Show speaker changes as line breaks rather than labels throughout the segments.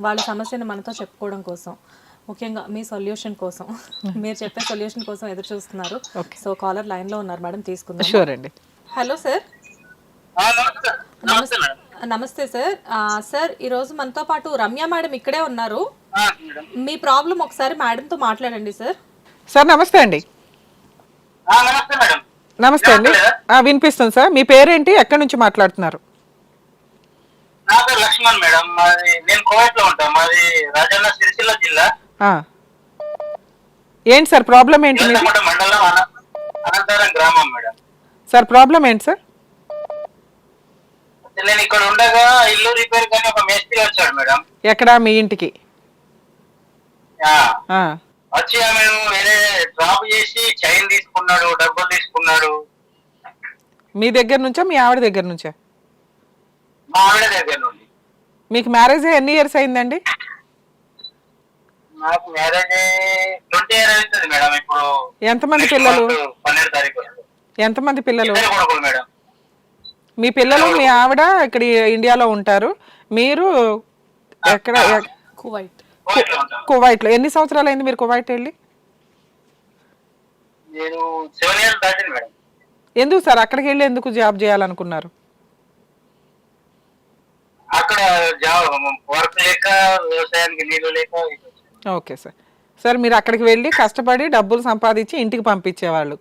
వాళ్ళ సమస్యను మనతో చెప్పుకోవడం కోసం. ముఖ్యంగా మీ సొల్యూషన్ కోసం. మీరు చెప్పే సొల్యూషన్ కోసం ఎదురు చూస్తున్నారు. సో కాలర్ లైన్లో ఉన్నారు మేడం తీసుకుందాం
షూర్ అండి.
Hello sir.
నమస్తే. నమస్తే. మేడం.
నమస్తే సార్. ఆ, సార్ ఈరోజు మనతో పాటు రమ్య మేడం ఇక్కడే ఉన్నారు.
ఆ, మేడం.
మీ ప్రాబ్లం ఒకసారి మేడంతో మాట్లాడండి సార్.
సార్ నమస్తే అండి.
ఆ, నమస్తే మేడం.
నమస్తే అండి. ఆ, వినిపిస్తుంది సార్. మీ పేరేంటి? ఎక్కడి నుంచి మాట్లాడుతున్నారు?
నా పేరు లక్ష్మణ్ మేడం. మాది నేను కోవైట్లో ఉంటాను మాది రాజన్న సిరిసిల్ల జిల్లా.
ఆ. ఏంటి సార్ ప్రాబ్లం ఏంటి మీది?
మండలం అన- అనంతరం గ్రామం మేడం.
సార్ ప్రాబ్లం ఏంటి సార్?
అయితే నేను ఇక్కడ ఉండగా ఇల్లు రిపేర్ కానీ ఒక మేస్త్రి వచ్చాడు మేడం.
ఎక్కడ మీ ఇంటికి?
ఆ,
ఆ.
వచ్చి ఆమె వేరే డ్రాప్ చేసి చైన్ తీసుకున్నాడు డబ్బులు తీసుకున్నాడు.
మీ దగ్గర నుంచా మీ ఆవిడ దగ్గర నుంచా?
మా ఆవిడ దగ్గర నుండి.
మీకు మ్యారేజ్ ఎన్ని ఇయర్స్ అయిందండి?
నాకు మ్యారేజ్ ట్వంటీ ఇయర్ అవుతుంది మేడం ఇప్పుడు.
ఎంతమంది పిల్లలు?
పన్నెండు తారీఖు
ఎంతమంది పిల్లలు?
ఇద్దరు కొడుకులు మేడం
మీ పిల్లలు మీ ఆవిడ ఇక్కడ ఇండియాలో ఉంటారు. మీరు ఎక్కడ ఎక్-
కువైట్.
కోవైట్లో ఉంటాను.
కువైట్లో. ఎన్ని సంవత్సరాలు అయింది మీరు కువైట్ వెళ్ళి?
నేను సెవెన్ ఇయర్స్ దాటింది మేడం
ఎందుకు సార్? అక్కడికి వెళ్ళి ఎందుకు జాబ్ చేయాలనుకున్నారు?
అక్కడ జాబ్ వర్క్ లేక వ్యవసాయానికి నీళ్ళు లేక.
Okay sir. సార్ మీరు అక్కడికి వెళ్ళి కష్టపడి డబ్బులు సంపాదించి ఇంటికి పంపించేవాళ్ళు.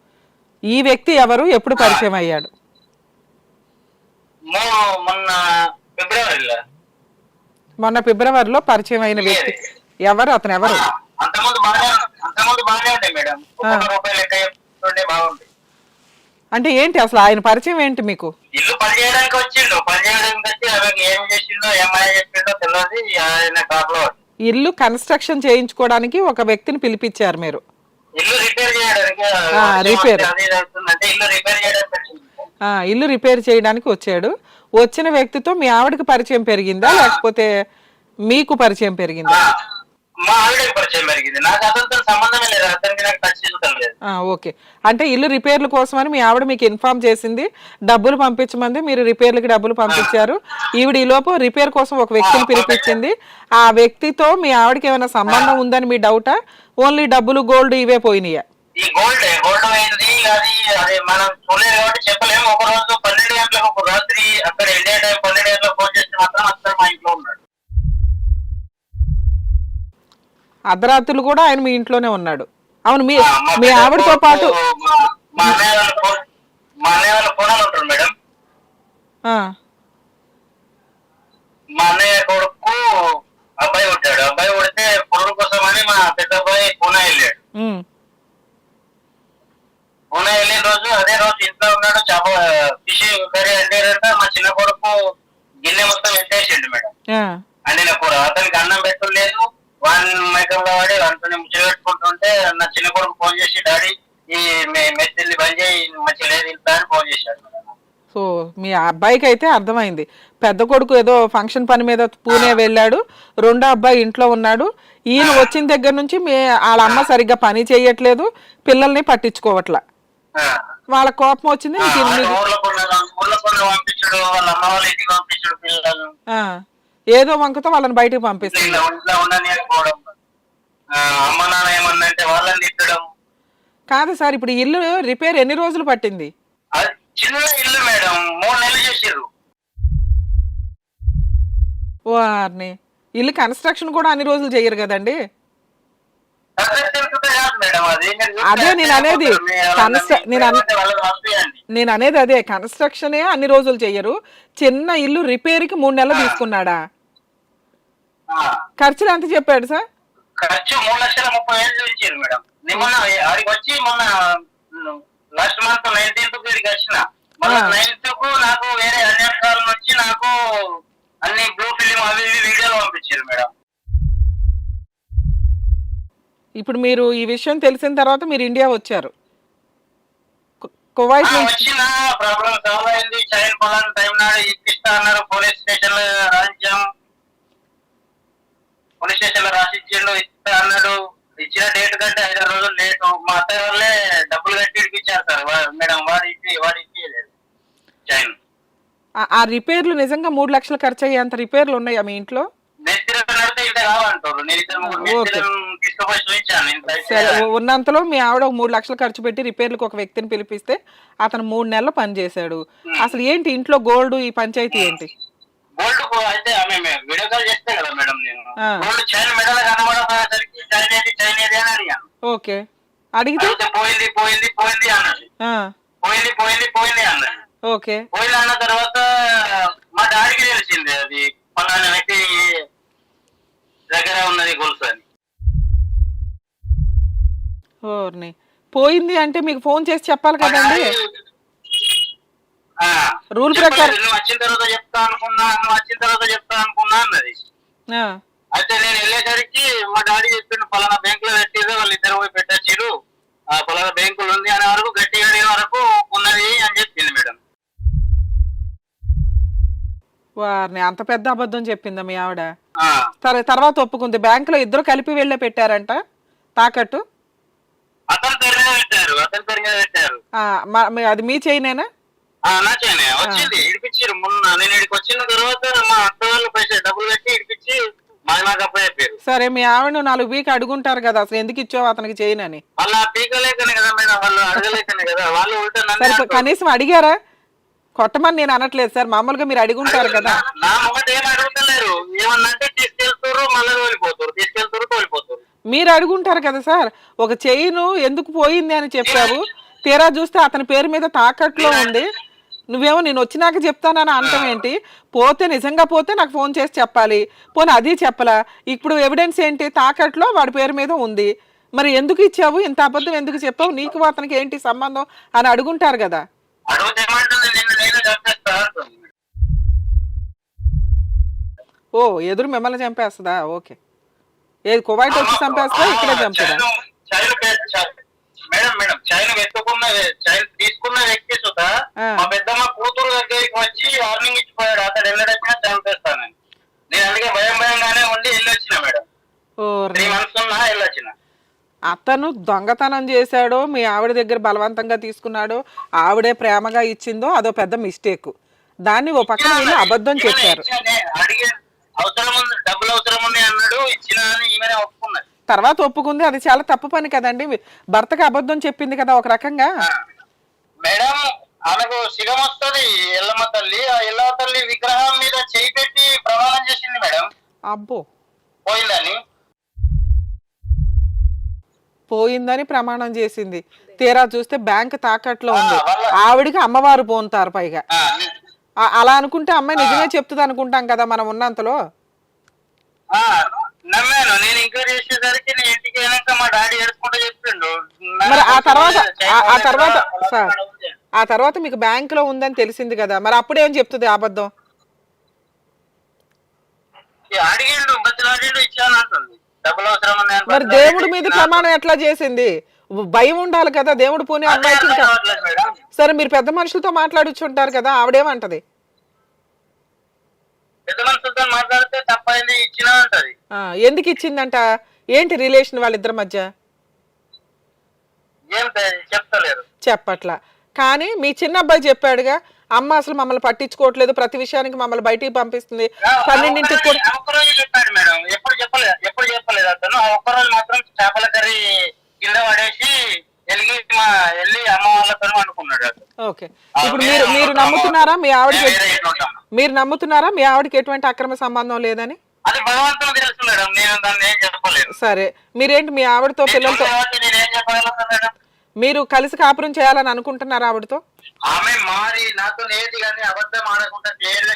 ఈ వ్యక్తి ఎవరు? ఎప్పుడు పరిచయం అయ్యాడు?
మొన్న ఫిబ్రవరిలో.
మొన్న ఫిబ్రవరిలో పరిచయం అయిన వ్యక్తి. ఎవరు? అతను ఎవరు? అంటే ఏంటి అసలు ఆయన పరిచయం ఏంటి మీకు?
ఇల్లు పని చేయడానికి వచ్చిండు. పని చేయడానికి తెలియదు ఆయన
ఇల్లు కన్స్ట్రక్షన్ చేయించుకోవడానికి ఒక వ్యక్తిని పిలిపించారు మీరు.
ఇల్లు రిపేర్ చేయడానికి
ఆ, repair.
అది ఇది అవుతుందంటే ఇల్లు రిపేర్ చేయడానికి వచ్చింది.
ఆ, ఇల్లు రిపేర్ చేయడానికి వచ్చాడు. వచ్చిన వ్యక్తితో మీ ఆవిడకి పరిచయం పెరిగిందా లేకపోతే మీకు పరిచయం పెరిగిందా?
మా పరిచయం పెరిగింది. నాకు అతనితో సంబంధమే లేదు. అతనికి నాకు టచ్
ఓకే. అంటే ఇల్లు రిపేర్ల కోసమని మీ ఆవిడ మీకు ఇన్ఫార్మ్ చేసింది. డబ్బులు పంపించమంది. మీరు రిపేర్లకి డబ్బులు పంపించారు. ఈవిడ ఈ లోపు రిపేర్ కోసం ఒక వ్యక్తిని పిలిపించింది. ఆ వ్యక్తితో మీ ఆవిడకి ఏమైనా సంబంధం ఉందని మీ డౌటా? ఓన్లీ డబ్బులు గోల్డ్ ఇవే పోయినాయా?
ఈ గోల్డ్ గోల్డ్ అయింది అది అది మనం చూడలేదు కాబట్టి చెప్పలేము. ఒక రోజు పన్నెండు గంటలకు ఒక రాత్రి అక్కడ ఇండియా టైం పన్నెండు గంటలకు ఫోన్ చేస్తే మాత్రం అతను మా ఇంట్లో ఉన్నాడు
అర్ధరాత్రులు కూడా ఆయన మీ ఇంట్లోనే ఉన్నాడు. అవును మీ
మా
ఆవిడతో పాటు
మా- మా అన్నయ్య వాళ్ళ ఫోనాలు ఉంటారు మేడం మా అన్నయ్య కొడుకు అబ్బాయి ఉంటాడు అబ్బాయి పుడితే పురుడు కోసం అని మా పెద్ద అబ్బాయి పూనా వెళ్ళాడు. పూనా వెళ్ళిన రోజు అదే రోజు ఇంట్లో ఉన్నాడు. చేప ఫిషింగ్ కర్రీ అంటారంట మా చిన్న కొడుకు గిన్నె మొత్తం ఎత్తేసిండు మేడం. అండిన కూర. అతనికి అన్నం పెట్టలేదు వాడిని మైకంలో వాడి వాటిని ముచ్చట పెట్టుకుంటుంటే నా చిన్న కొడుకు ఫోన్ చేసి డాడీ ఈ మెస్సిల్ని బంద్ చేయి మంచి లేదు ఇంత అని ఫోన్ చేశాడు.
సో మీ అబ్బాయికి అయితే అర్థమైంది. పెద్ద కొడుకు ఏదో ఫంక్షన్ పని మీద పూణే వెళ్ళాడు రెండో అబ్బాయి ఇంట్లో ఉన్నాడు. ఈయన వచ్చిన దగ్గర నుంచి మీ వాళ్ళ అమ్మ సరిగ్గా పని చేయట్లేదు పిల్లల్ని పట్టించుకోవట్లా. వాళ్ళ కోపం వచ్చింది ఏదో వంకతో వాళ్ళని బయటకు పంపిస్తుంది
అమ్మ నాన్న ఏమన్నంటే వాళ్ళని తిట్టడం.
కాదు సార్ ఇప్పుడు ఇల్లు రిపేర్ ఎన్ని రోజులు పట్టింది?
అది చిన్న ఇల్లు మేడం మూడు నెలలు చేసారు
వారిని ఇల్లు కన్స్ట్రక్షన్ కూడా అన్ని రోజులు చేయరు కదండి?
అది
నేను అనేది. నేను అనేది అదే కన్స్ట్రక్షనే అన్ని రోజులు చెయ్యరు చిన్న ఇల్లు రిపేర్కి మూడు నెలలు తీసుకున్నాడా. ఖర్చులు ఎంత చెప్పాడు సార్?
ఖర్చు మూడు లక్షల ముప్పై వేలు చూపించారు మేడం. నేను మొన్న ఆడికి వచ్చి మొన్న లాస్ట్ మంత్ నైన్టీన్త్కు ఇక్కడికి వచ్చిన. మళ్ళీ. నైన్త్కు నాకు వేరే అన్య కాలం నుంచి నాకు అన్ని బ్లూ ఫిలిం అవి ఇవి వీడియోలు పంపించారు మేడం.
ఇప్పుడు మీరు ఈ విషయం తెలిసిన తర్వాత మీరు ఇండియా వచ్చారు. కువైట్
వచ్చిన ప్రాబ్లం సాల్వ్ అయింది. చైన్ పొలాన్ని టైం నాడు ఇప్పిస్తా అన్నారు పోలీస్ స్టేషన్లో రాయించాం. పోలీస్ స్టేషన్లో రాసిచ్చిండు ఇస్తా అన్నాడు. ఇచ్చిన డేట్ కంటే ఐదారు రోజులు లేటు. మా అత్తయ్య వాళ్ళే డబ్బులు కట్టి ఇచ్చారు సార్. మేడం వాడు ఇచ్చి వాడు ఇచ్చేయలేదు చైన్
ఆ- రిపేర్లు నిజంగా మూడు లక్షలు ఖర్చు అయ్యేంత రిపేర్లు ఉన్నాయా మీ ఇంట్లో? ఉన్నంతలో మీ ఆవిడ ఒక మూడు లక్షలు ఖర్చు పెట్టి రిపేర్లకు ఒక వ్యక్తిని పిలిపిస్తే అతను మూడు నెలలు పనిచేశాడు. అసలు ఏంటి ఇంట్లో గోల్డ్ ఈ పంచాయతీ ఏంటి?
గోల్డ్ అయితే ఆమె వీడియో కాల్ చేస్తే కదా మేడం నేను. గోల్డ్ చైన్ మెడల్ కనబడేసరికి చైన్ ఏది చైన్ ఏది అని అడిగాను.
ఓకే. అడిగితే?
పోయింది పోయింది పోయింది అన్నది. పోయింది పోయింది పోయింది అన్నది.
ఓకే.
పోయింది అన్న తర్వాత మా డాడీకి తెలిసింది అది. పలానా వ్యక్తి దగ్గర ఉన్నది గొలుసు అని.
పోయింది అంటే మీకు ఫోన్ చేసి చెప్పాలి కదండి? రూల్. ప్రకారం-
నువ్వు వచ్చిన తర్వాత చెప్తా అనుకున్నా నువ్వు వచ్చిన తర్వాత చెప్తా అనుకున్నా అన్నది. అయితే నేను వెళ్ళేసరికి మా డాడీ చెప్పిండు పలానా బ్యాంక్లో పెట్టిరు వాళ్ళు ఇద్దరు పోయి పెట్టచ్చారు ఆ పలానా బ్యాంకులు ఉంది అనే వరకు గట్టిగా అడిగే వరకు ఉన్నది అని చెప్పింది మేడం.
వారిని అంత పెద్ద అబద్ధం చెప్పిందా మీ ఆవిడ? సరే తర్వాత ఒప్పుకుంది. బ్యాంకులో ఇద్దరు కలిపి వెళ్ళే పెట్టారంట తాకట్టు?
అతని పెట్టారు అతని పెట్టారు.
అది మీ చేయనేనా?
వచ్చింది ఇడిపించారు మొన్న. నేను ఇక్కడికి వచ్చిన తర్వాత మా అత్త వాళ్ళు పైసలు డబ్బులు పెట్టి ఇడిపించి మాది
సరే మీ ఆవిడ నాలుగు వీక్ అడుగుంటారు కదా అసలు ఎందుకు ఇచ్చావు అతనికి చేయనని?
పీకలేకనే కదా మేడం వాళ్ళు అడగలేకనే కదా. వాళ్ళు ఉల్టా
సరే. కనీసం అడిగారా? కొట్టమని నేను అనట్లేదు సార్ మామూలుగా మీరు అడుగుంటారు కదా.
నా- మొగట ఏం అడుగుతలేరు. ఏమన్నంటే తీసుకెళ్తారు మళ్ళీ తోలిపోతారు తీసుకెళ్తారు తోలిపోతారు
మీరు అడుగుంటారు కదా సార్ ఒక చైను ఎందుకు పోయింది అని చెప్పావు? తీరా చూస్తే అతని పేరు మీద తాకట్లో ఉంది. నువ్వేమో నేను వచ్చినాక చెప్తానని అంటం ఏంటి? పోతే నిజంగా పోతే నాకు ఫోన్ చేసి చెప్పాలి. పోనీ అది చెప్పలా. ఇప్పుడు ఎవిడెన్స్ ఏంటి? తాకట్లో వాడి పేరు మీద ఉంది. మరి ఎందుకు ఇచ్చావు? ఇంత అబద్ధం ఎందుకు చెప్పావు? నీకు అతనికి ఏంటి సంబంధం అని అడుగుంటారు కదా. ఓ ఎదురు మిమ్మల్ని చంపేస్తుందా? ఓకే. ఏది కువైట్ వచ్చి చంపేస్తా ఇక్కడే చంపేదా
చైన్- చైన్ పే- చై- మేడం మేడం చైన్ చైన్ తీసుకున్న వ్యక్తి సుత. మా పెద్దమ్మ కూతురు దగ్గరికి వచ్చి వార్నింగ్ ఇచ్చిపోయాడు. అతడు వెళ్ళడొచ్చినా చంపేస్తానని నేను. అందుకే భయం భయంగానే ఉండి వెళ్ళొచ్చిన మేడం. త్రీ మంత్స్ ఉన్నా వెళ్ళొచ్చిన
అతను దొంగతనం చేశాడో మీ ఆవిడ దగ్గర బలవంతంగా తీసుకున్నాడో ఆవిడే ప్రేమగా ఇచ్చిందో అదో పెద్ద మిస్టేక్. దాన్ని ఓ పక్కన వీళ్ళు అబద్ధం చెప్పారు.
అవసరం ఉంది డబ్బులు అవసరం ఉంది అన్నాడు. ఇచ్చిన అని ఈమెనే ఒప్పుకున్నది.
తర్వాత ఒప్పుకుంది. అది చాలా తప్పు పని కదండి. భర్తకి అబద్ధం చెప్పింది కదా ఒక రకంగా.
మేడం ఆమెకు సిగం వస్తుంది. ఎల్లమ్మ తల్లి ఆ ఎల్లమ్మ తల్లి విగ్రహం మీద చేయి పెట్టి ప్రమాణం చేసింది మేడం.
అబ్బో.
పోయిందని.
పోయిందని ప్రమాణం చేసింది. తీరా చూస్తే బ్యాంక్ తాకట్లో ఉంది. ఆవిడికి అమ్మవారు పోంతారు పైగా. అలా అనుకుంటే అమ్మాయి నిజమే చెప్తుంది అనుకుంటాం కదా మనం ఉన్నంతలో.
నమ్మాను. నేను ఎంక్వైరీ చేసేసరికి నేను ఇంటికి వెళ్ళాక మా డాడీ ఏడుచుకుంటూ చెప్పిండు.
మరి ఆ తర్వాత ఆ- తర్వాత సార్. ఆ తర్వాత మీకు బ్యాంక్లో ఉందని తెలిసింది కదా. మరి అప్పుడేం చెప్తుంది ఆ అబద్ధం?
అడిగిండు బతులు అడిగిండు ఇచ్చాను అంటుంది. డబ్బులు అవసరం అని
మరి దేవుడి మీద. ప్రమాణం ఎట్లా చేసింది? భయం ఉండాలి కదా దేవుడు పోనీ అమ్మాయికి
మేడం.
సరే మీరు పెద్ద మనుషులతో మాట్లాడుచుంటారు కదా ఆవిడేమంటది?
పెద్ద మనుషులతో మాట్లాడితే తప్పైంది ఇచ్చినా అంటది.
ఎందుకు ఇచ్చిందంట? ఏంటి రిలేషన్ వాళ్ళిద్దరి మధ్య?
ఏం చెప్తలేరు
చెప్పట్లా. కానీ మీ చిన్న అబ్బాయి చెప్పాడుగా అమ్మ అసలు మమ్మల్ని పట్టించుకోవట్లేదు ప్రతి విషయానికి మమ్మల్ని బయటికి పంపిస్తుంది.
ఆ ఒక్కరోజు చెప్పాడు మేడం. ఎప్పుడు చెప్పలేదు ఎప్పుడు చెప్పలేదు అతను. ఆ ఒక్కరోజు మాత్రం చేపల కర్రీ కింద పడేసి మా వెళ్ళి అమ్మ వాళ్ళతో అనుకున్నాడు.
ఓకే. ఇప్పుడు మీరు మీరు నమ్ముతున్నారా? మీ ఆవిడకి. మీరు నమ్ముతున్నారా? మీ ఆవిడకి ఎటువంటి అక్రమ సంబంధం లేదని?
అది భగవంతుడు తెలుసు మేడం నేను దాన్ని ఏం చెప్పలేను.
సరే. మీరేంటి మీ ఆవిడతో పిల్లలతో
నేను మేడం?
మీరు కలిసి కాపురం చేయాలని అనుకుంటున్నారా ఆవిడతో?
ఆమె మారి నాతో కానీ అబద్ధం ఆడకుండా క్లియర్గా